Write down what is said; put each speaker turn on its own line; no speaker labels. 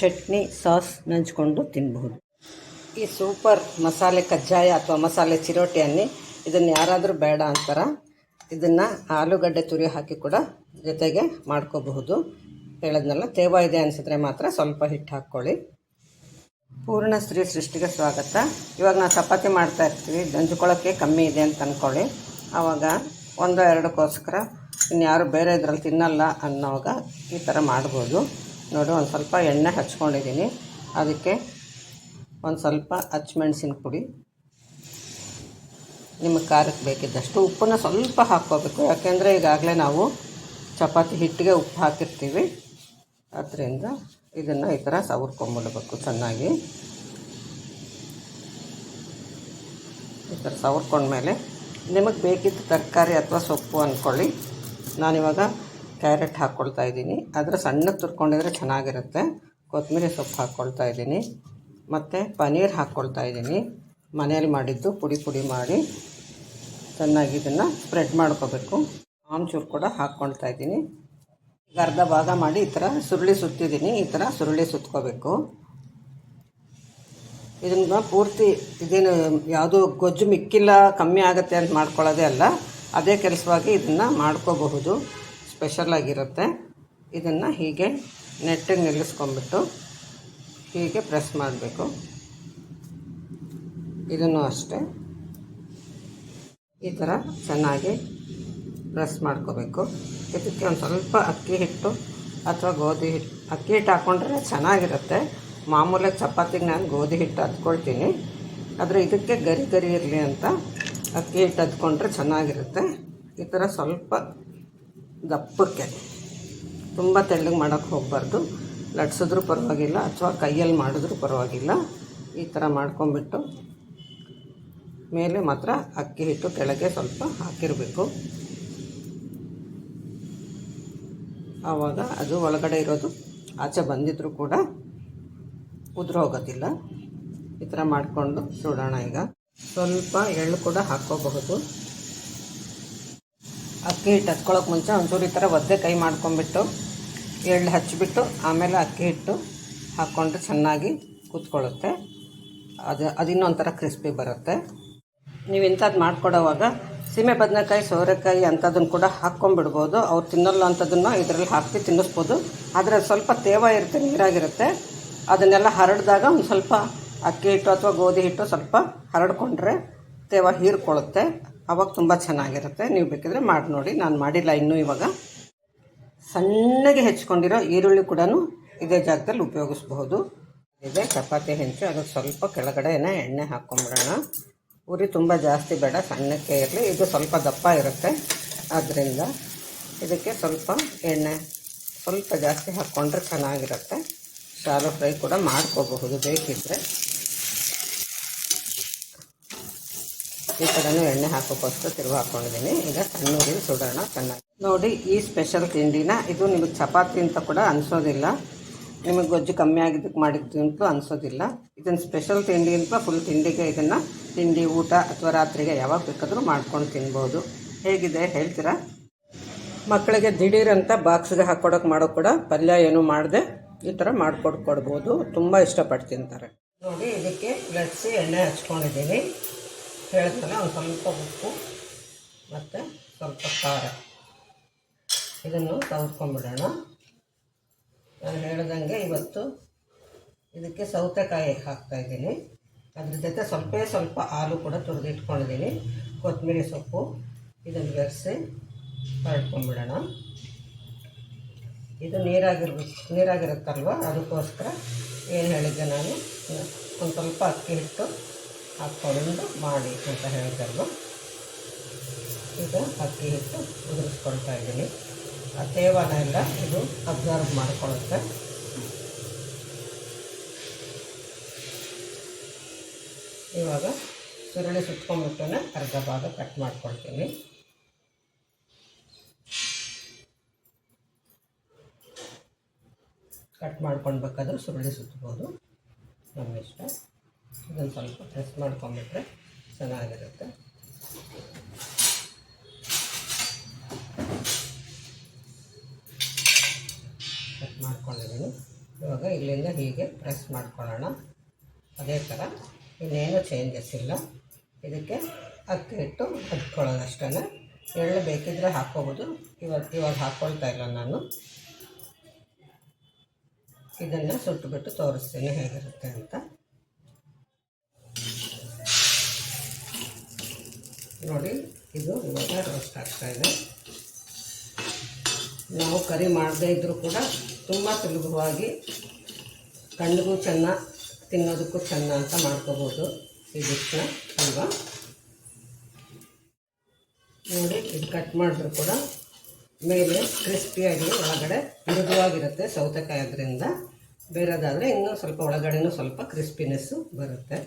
Chutney, sauce ನಂಚ್ಕೊಂಡು ತಿನ್ನಬಹುದು ಈ super ಮಸಾಲೆ ಕಜ್ಜಾಯ ಅಥವಾ ಮಸಾಲೆ ಚಿರೋಟಿಯನ್ನಿ ಇದನ್ನು ಯಾರಾದರೂ ಬೇಡ ಅಂತಾರ, ಇದನ್ನು ಆಲೂಗಡ್ಡೆ ತುರಿ ಹಾಕಿ ಕೂಡ ಜೊತೆಗೆ ಮಾಡ್ಕೋಬಹುದು. ಹೇಳೋದ್ನಲ್ಲ, ತೇವ ಇದೆ ಅನಿಸಿದ್ರೆ ಮಾತ್ರ ಸ್ವಲ್ಪ ಹಿಟ್ಟು ಹಾಕ್ಕೊಳ್ಳಿ ಪೂರ್ಣ ಸ್ತ್ರೀ ಸೃಷ್ಟಿಗೆ ಸ್ವಾಗತ. ಇವಾಗ ನಾವು ಚಪಾತಿ ಮಾಡ್ತಾ ಇರ್ತೀವಿ. ಗಂಜುಕೊಳ್ಳೋಕ್ಕೆ ಕಮ್ಮಿ ಇದೆ ಅಂತ ಅಂದ್ಕೊಳ್ಳಿ ಆವಾಗ ಒಂದೋ ಎರಡಕ್ಕೋಸ್ಕರ, ಇನ್ಯಾರು ಬೇರೆ ಇದ್ರಲ್ಲಿ ತಿನ್ನಲ್ಲ ಅನ್ನೋವಾಗ ಈ ಥರ ಮಾಡ್ಬೋದು. ನೋಡಿ, ಒಂದು ಸ್ವಲ್ಪ ಎಣ್ಣೆ ಹಚ್ಕೊಂಡಿದ್ದೀನಿ ಅದಕ್ಕೆ ಒಂದು ಸ್ವಲ್ಪ ಹಚ್ಮೆಣ್ಸಿನ ಪುಡಿ. ನಿಮಗೆ ಖಾರಕ್ಕೆ ಬೇಕಿದ್ದಷ್ಟು ಉಪ್ಪನ್ನು ಸ್ವಲ್ಪ ಹಾಕ್ಕೋಬೇಕು. ಯಾಕೆಂದರೆ ಈಗಾಗಲೇ ನಾವು ಚಪಾತಿ ಹಿಟ್ಟಿಗೆ ಉಪ್ಪು ಹಾಕಿರ್ತೀವಿ. ಅದರಿಂದ ಇದನ್ನು ಈ ಥರ ಸವರ್ಕೊಂಬಿಡ್ಬೇಕು ಚೆನ್ನಾಗಿ. ಈ ಥರ ಸವರ್ಕೊಂಡ್ಮೇಲೆ ನಿಮಗೆ ಬೇಕಿದ್ದ ತರಕಾರಿ ಅಥವಾ ಸೊಪ್ಪು ಅಂದ್ಕೊಳ್ಳಿ ನಾನಿವಾಗ ಕ್ಯಾರೆಟ್ ಹಾಕ್ಕೊಳ್ತಾ ಇದ್ದೀನಿ. ಅದರ ಸಣ್ಣ ತುರ್ಕೊಂಡಿದ್ರೆ ಚೆನ್ನಾಗಿರುತ್ತೆ. ಕೊತ್ತಂಬರಿ ಸೊಪ್ಪು ಹಾಕ್ಕೊಳ್ತಾ ಇದ್ದೀನಿ. ಮತ್ತು ಪನ್ನೀರ್ ಹಾಕ್ಕೊಳ್ತಾ ಇದ್ದೀನಿ. ಮನೆಯಲ್ಲಿ ಮಾಡಿದ್ದು ಪುಡಿ ಪುಡಿ ಮಾಡಿ ಚೆನ್ನಾಗಿ ಇದನ್ನು ಸ್ಪ್ರೆಡ್ ಮಾಡ್ಕೋಬೇಕು. ಆಮ್ಚೂರು ಕೂಡ ಹಾಕ್ಕೊಳ್ತಾ ಇದ್ದೀನಿ. ಈಗ ಅರ್ಧ ಭಾಗ ಮಾಡಿ ಈ ಥರ ಸುರುಳಿ ಸುತ್ತಿದ್ದೀನಿ. ಈ ಥರ ಸುರುಳಿ ಸುತ್ಕೋಬೇಕು. ಇದನ್ನು ಪೂರ್ತಿ ಇದೇನು ಯಾವುದು ಗೊಜ್ಜು ಮಿಕ್ಕಿಲ್ಲ, ಕಮ್ಮಿ ಆಗುತ್ತೆ ಅಂತ ಮಾಡ್ಕೊಳ್ಳೋದೇ ಅಲ್ಲ. ಅದೇ ಕೆಲಸವಾಗಿ ಇದನ್ನು ಮಾಡ್ಕೋಬಹುದು. ಸ್ಪೆಷಲಾಗಿರುತ್ತೆ ಇದನ್ನು ಹೀಗೆ ನೆಟ್ಟಿಗೆ ನಿಲ್ಲಿಸ್ಕೊಂಬಿಟ್ಟು ಹೀಗೆ ಪ್ರೆಸ್ ಮಾಡಬೇಕು. ಇದನ್ನು ಅಷ್ಟೇ. ಈ ಥರ ಚೆನ್ನಾಗಿ ಪ್ರೆಸ್ ಮಾಡ್ಕೋಬೇಕು. ಇದಕ್ಕೆ ಒಂದು ಸ್ವಲ್ಪ ಅಕ್ಕಿ ಹಿಟ್ಟು ಅಥವಾ ಗೋಧಿ ಹಿಟ್ಟು ಅಕ್ಕಿ ಹಿಟ್ಟು ಹಾಕ್ಕೊಂಡ್ರೆ ಚೆನ್ನಾಗಿರುತ್ತೆ. ಮಾಮೂಲಾಗಿ ಚಪಾತಿಗೆ ನಾನು ಗೋಧಿ ಹಿಟ್ಟು ಹತ್ಕೊಳ್ತೀನಿ. ಆದರೆ ಇದಕ್ಕೆ ಗರಿ ಗರಿ ಇರಲಿ ಅಂತ ಅಕ್ಕಿ ಹಿಟ್ಟು ಹತ್ಕೊಂಡ್ರೆ ಚೆನ್ನಾಗಿರುತ್ತೆ. ಈ ಥರ ಸ್ವಲ್ಪ ದಪ್ಪಕ್ಕೆ ತುಂಬ ತೆಳ್ಳಗೆ ಮಾಡೋಕ್ಕೆ ಹೋಗಬಾರ್ದು. ಲಟ್ಸಿದ್ರೂ ಪರವಾಗಿಲ್ಲ, ಅಥವಾ ಕೈಯಲ್ಲಿ ಮಾಡಿದ್ರೂ ಪರವಾಗಿಲ್ಲ. ಈ ಥರ ಮಾಡ್ಕೊಂಬಿಟ್ಟು ಮೇಲೆ ಮಾತ್ರ ಅಕ್ಕಿ ಹಿಟ್ಟು ಕೆಳಗೆ ಸ್ವಲ್ಪ ಹಾಕಿರಬೇಕು. ಆವಾಗ ಅದು ಒಳಗಡೆ ಇರೋದು ಆಚೆ ಬಂದಿದ್ರೂ ಕೂಡ ಉದುರೋಗೋದಿಲ್ಲ ಈ ಥರ ಮಾಡಿಕೊಂಡು ಸುಡೋಣ ಈಗ. ಸ್ವಲ್ಪ ಎಳ್ಳು ಕೂಡ ಹಾಕ್ಕೋಬಹುದು. ಅಕ್ಕಿ ಹಿಟ್ಟು ಹಚ್ಕೊಳ್ಳೋಕೆ ಮುಂಚೆ ಒಂಚೂರು ಈ ಥರ ಒದ್ದೆ ಕೈ ಮಾಡ್ಕೊಂಬಿಟ್ಟು ಎಳ್ಳು ಹಚ್ಚಿಬಿಟ್ಟು ಆಮೇಲೆ ಅಕ್ಕಿ ಹಿಟ್ಟು ಹಾಕ್ಕೊಂಡ್ರೆ ಚೆನ್ನಾಗಿ ಕೂತ್ಕೊಳ್ಳುತ್ತೆ. ಅದು ಅದು ಇನ್ನೊಂಥರ ಕ್ರಿಸ್ಪಿ ಬರುತ್ತೆ. ನೀವು ಇಂಥದ್ದು ಮಾಡ್ಕೊಡೋವಾಗ ಸೀಮೆ ಬದನೆಕಾಯಿ, ಸೋರೆಕಾಯಿ ಅಂಥದ್ದನ್ನು ಕೂಡ ಹಾಕ್ಕೊಂಬಿಡ್ಬೋದು. ಅವ್ರು ತಿನ್ನಲ್ಲ ಅಂಥದ್ದನ್ನು ಇದರಲ್ಲಿ ಹಾಕಿ ತಿನ್ನಿಸ್ಬೋದು. ಆದರೆ ಸ್ವಲ್ಪ ತೇವ ಇರುತ್ತೆ, ನೀರಾಗಿರುತ್ತೆ. ಅದನ್ನೆಲ್ಲ ಹರಡಿದಾಗ ಒಂದು ಸ್ವಲ್ಪ ಅಕ್ಕಿ ಹಿಟ್ಟು ಅಥವಾ ಗೋಧಿ ಹಿಟ್ಟು ಸ್ವಲ್ಪ ಹರಡ್ಕೊಂಡ್ರೆ ತೇವ ಹೀರ್ಕೊಳ್ಳುತ್ತೆ. ಅವಾಗ ತುಂಬ ಚೆನ್ನಾಗಿರುತ್ತೆ. ನೀವು ಬೇಕಿದ್ರೆ ಮಾಡಿ ನೋಡಿ. ನಾನು ಮಾಡಿಲ್ಲ ಇನ್ನೂ ಇವಾಗ. ಸಣ್ಣಗೆ ಹೆಚ್ಕೊಂಡಿರೋ ಈರುಳ್ಳಿ ಕೂಡ ಇದೇ ಜಾಗದಲ್ಲಿ ಉಪಯೋಗಿಸ್ಬಹುದು. ಇದೆ ಚಪಾತಿ ಹೆಂಚು. ಅದಕ್ಕೆ ಸ್ವಲ್ಪ ಕೆಳಗಡೆನೇ ಎಣ್ಣೆ ಹಾಕ್ಕೊಂಬಿಡೋಣ ಉರಿ ತುಂಬ ಜಾಸ್ತಿ ಬೇಡ. ಸಣ್ಣಕ್ಕೆ ಇರಲಿ. ಇದು ಸ್ವಲ್ಪ ದಪ್ಪ ಇರುತ್ತೆ. ಆದ್ದರಿಂದ ಇದಕ್ಕೆ ಸ್ವಲ್ಪ ಎಣ್ಣೆ ಸ್ವಲ್ಪ ಜಾಸ್ತಿ ಹಾಕ್ಕೊಂಡ್ರೆ ಚೆನ್ನಾಗಿರುತ್ತೆ. ಶಾಲು ಫ್ರೈ ಕೂಡ ಮಾಡ್ಕೋಬಹುದು ಬೇಕಿದ್ದರೆ ಈ ಕಡೆನೂ ಎಣ್ಣೆ ಹಾಕೋಕ್ಕೋಸ್ಕರ ತಿರುಗಿ ಹಾಕೊಂಡಿದ್ದೀನಿ. ಈಗ ಸಣ್ಣ ಉರಿಲಿ ಸುಡೋಣ, ಚೆನ್ನಾಗಿ. ನೋಡಿ, ಈ ಸ್ಪೆಷಲ್ ತಿಂಡಿನ ಇದು ನಿಮಗೆ ಚಪಾತಿ ಅಂತ ಕೂಡ ಅನಿಸೋದಿಲ್ಲ. ನಿಮಗೆ ಗೊಜ್ಜು ಕಮ್ಮಿ ಆಗಿದ್ದಕ್ಕೆ ಮಾಡಿದ್ದು ಅಂತಲೂ ಅನಿಸೋದಿಲ್ಲ. ಇದನ್ನು ಸ್ಪೆಷಲ್ ತಿಂಡಿ ಅಂತ ಫುಲ್ ತಿಂಡಿಗೆ ಇದನ್ನು ತಿಂಡಿ, ಊಟ ಅಥವಾ ರಾತ್ರಿಗೆ ಯಾವಾಗ ಬೇಕಾದರೂ ಮಾಡ್ಕೊಂಡು ತಿನ್ಬೋದು. ಹೇಗಿದೆ? ಹೇಳ್ತೀರಾ? ಮಕ್ಕಳಿಗೆ ದಿಢೀರಂತ ಬಾಕ್ಸ್ಗೆ ಹಾಕ್ಕೊಡೋಕೆ ಮಾಡೋ ಕೂಡ ಪಲ್ಯ ಏನು ಮಾಡದೆ, ಈ ಥರ ಮಾಡಿಕೊಟ್ಕೊಡ್ಬೋದು ತುಂಬ ಇಷ್ಟಪಟ್ಟು ತಿಂತಾರೆ. ನೋಡಿ, ಇದಕ್ಕೆ ಲಟ್ಸಿ ಎಣ್ಣೆ ಹಚ್ಕೊಂಡಿದ್ದೀನಿ. ಹೇಳಿದ್ಮೇಲೆ ಒಂದು ಸ್ವಲ್ಪ ಉಪ್ಪು ಮತ್ತು ಸ್ವಲ್ಪ ಖಾರ. ಇದನ್ನು ಸವರ್ಕೊಂಡ್ಬಿಡೋಣ ನಾನು ಹೇಳ್ದಂಗೆ ಇವತ್ತು ಇದಕ್ಕೆ ಸೌತೆಕಾಯಿ ಹಾಕ್ತಾಯಿದ್ದೀನಿ ಅದ್ರ ಜೊತೆ ಸ್ವಲ್ಪ ಸ್ವಲ್ಪ ಹಾಲು ಕೂಡ ತುರಿದಿಟ್ಕೊಂಡಿದ್ದೀನಿ. ಕೊತ್ತಂಬರಿ ಸೊಪ್ಪು ಇದನ್ನು ಬೆರೆಸಿ ಹರಡ್ಕೊಂಡ್ಬಿಡೋಣ ಇದು ನೀರಾಗಿರ್ಬೇಕು ನೀರಾಗಿರುತ್ತಲ್ವ? ಅದಕ್ಕೋಸ್ಕರ ಏನು ಹೇಳಿದ್ದೆ ನಾನು? ಒಂದು ಸ್ವಲ್ಪ ಅಕ್ಕಿ ಹಿಟ್ಟು ಹಾಕ್ಕೊಂಡು ಮಾಡಿ ಅಂತ ಹೇಳಿದ್ದಲ್ವ ಈಗ ಅಕ್ಕಿ ಹಿಟ್ಟು ಉದುರಿಸ್ಕೊಳ್ತಾ ಇದ್ದೀನಿ. ಆ ತೇವನ ಎಲ್ಲ ಇದು ಅಬ್ಸರ್ವ್ ಮಾಡ್ಕೊಳುತ್ತೆ ಇವಾಗ ಸುರುಳಿ ಸುತ್ಕೊಂಡ್ಬಿಟ್ಟು ಅರ್ಧ ಭಾಗ ಕಟ್ ಮಾಡ್ಕೊಳ್ತೀನಿ. ಕಟ್ ಮಾಡ್ಕೊಳ್ಬೇಕಾದ್ರೂ ಬೇಕಾದ್ರೆ ಸುರುಳಿ ಸುತ್ಬೋದು. ನಮ್ಮ ಇಷ್ಟ. ಇದನ್ನು ಸ್ವಲ್ಪ ಪ್ರೆಸ್ ಮಾಡ್ಕೊಂಬಿಟ್ರೆ ಚೆನ್ನಾಗಿರುತ್ತೆ. ಕಟ್ ಮಾಡ್ಕೊಂಡಿದ್ದೀನಿ. ಇವಾಗ ಇಲ್ಲಿಂದ ಹೀಗೆ ಪ್ರೆಸ್ ಮಾಡ್ಕೊಳ್ಳೋಣ. ಅದೇ ಥರ ಇನ್ನೇನು ಚೇಂಜಸ್ ಇಲ್ಲ. ಇದಕ್ಕೆ ಅಕ್ಕಿ ಹಿಟ್ಟು ಹಚ್ಕೊಳ್ಳೋದು ಅಷ್ಟೇ ಎಳ್ಳು ಬೇಕಿದ್ರೆ ಹಾಕ್ಕೋಬೋದು. ಇವತ್ತು ಇವಾಗ ಹಾಕ್ಕೊಳ್ತಾ ಇಲ್ಲ ನಾನು. ಇದನ್ನು ಸುಟ್ಟುಬಿಟ್ಟು ತೋರಿಸ್ತೀನಿ ಹೇಗಿರುತ್ತೆ ಅಂತ. ನೋಡಿ, ಇದು ಇವಾಗ ರೋಸ್ಟ್ ಆಗ್ತಾ ಇದೆ. ನಾವು ಕರಿ ಮಾಡದೇ ಇದ್ದರೂ ಕೂಡ ತುಂಬ ಸುಲಭವಾಗಿ ಕಣ್ಣಿಗೂ ಚೆನ್ನ, ತಿನ್ನೋದಕ್ಕೂ ಚೆನ್ನ ಅಂತ ಮಾಡ್ಕೋಬೋದು ಈ ಡಿಶ್ನ ಅಲ್ವಾ? ನೋಡಿ, ಇದು ಕಟ್ ಮಾಡಿದ್ರು ಕೂಡ ಮೇಲೆ ಕ್ರಿಸ್ಪಿಯಾಗಿ ಒಳಗಡೆ ಮೃದುವಾಗಿರುತ್ತೆ ಸೌತೆಕಾಯಿ ಅದರಿಂದ. ಬೇರೆದಾದರೆ ಇನ್ನೂ ಸ್ವಲ್ಪ ಒಳಗಡೆನೂ ಸ್ವಲ್ಪ ಕ್ರಿಸ್ಪಿನೆಸ್ಸು ಬರುತ್ತೆ.